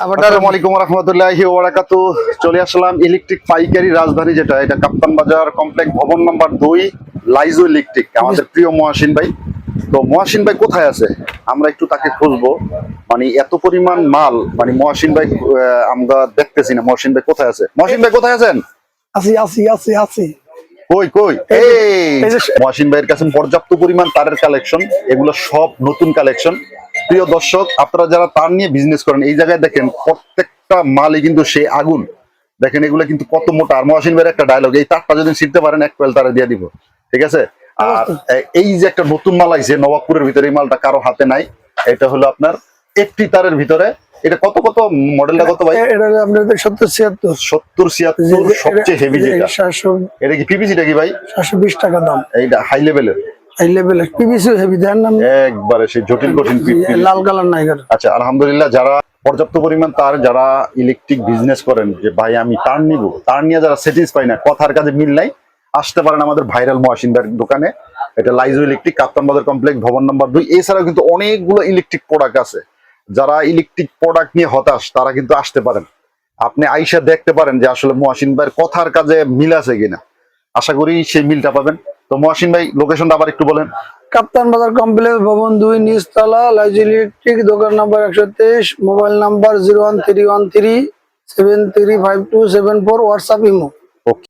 আসসালামু আলাইকুম রহমতুল্লাহি ওবারাকাতু চলে আসলাম ইলেকট্রিক পাইকারি রাজধানী যেটা এটা কাপ্তান বাজার কমপ্লেক্স ভবন নাম্বার দুই লাইজো ইলেকট্রিক আমাদের প্রিয় মহাসিন ভাই। তো মহাসিন ভাই কোথায় আছে? আমরা একটু তাকে খুঁজবো। মানে এত পরিমাণ মাল মানে মহাসিন ভাই আমরা দেখতেছি না। মহাসিন ভাই কোথায় আছে? মহাসিন ভাই কোথায় আছেন? আছি আছি আছি আছি। কই কই? এই মহাসিন ভাইয়ের কাছে পর্যাপ্ত পরিমাণ তারের কালেকশন। এগুলো সব নতুন কালেকশন। প্রিয় দর্শক আপনারা যারা তার নিয়ে বিজনেস করেন এই জায়গায় দেখেন প্রত্যেকটা মালই কিন্তু সে আগুন। দেখেন এগুলো কিন্তু কত মোটা আর মহাসিন ভাইয়ের একটা ডায়লগ এই তারটা যদি ছিটতে পারেন এক কয়েল তারা দিয়ে দিব। ঠিক আছে? আর এই যে একটা নতুন মাল আইছে নবাবপুরের ভিতরে এই মালটা কারও হাতে নাই এটা হলো আপনার একটি তারের ভিতরে। এটা কত কত মডেলটা কত ভাই? এটা আপনার সত্তর ছিয়াত্তর। সত্তর ছিয়াত্তর সবচেয়ে হেভি যেটা। এটা কি পিপিসিটা কি ভাই? সাতশো বিশ টাকা দাম। এইটা হাই লেভেলের হাই লেভেল পিবিসি হেভি দেন নাম। একবারে সেই জটিল কঠিন লাল কালার নাই আচ্ছা আলহামদুলিল্লাহ যারা পর্যাপ্ত পরিমাণ তার যারা ইলেকট্রিক বিজনেস করেন যে ভাই আমি তার নিব তার নিয়ে যারা না কথার কাজে মিল নাই। আসতে পারেন আমাদের ভাইরাল মহাসিন্দার দোকানে। এটা লাইজো ইলেকট্রিক কাপ্তান বাজার কমপ্লেক্স ভবন নাম্বার দুই। এছাড়াও কিন্তু অনেকগুলো ইলেকট্রিক প্রোডাক্ট আছে। যারা ইলেকট্রিক প্রোডাক্ট নিয়ে হতাশ তারা কিন্তু আসতে পারেন। আপনি আইসা দেখতে পারেন যে আসলে মহাসিন ভাইয়ের কথার কাজে মিল আছে কিনা। আশা করি সেই মিলটা পাবেন। তো মহাসিন ভাই লোকেশনটা আবার একটু বলেন। কাপ্তান বাজার কমপ্লেক্স ভবন দুই নিচতলা লাইজ ইলেকট্রিক দোকান নাম্বার একশো তেইশ mobile number zero one three one three seven three five two seven four WhatsApp imo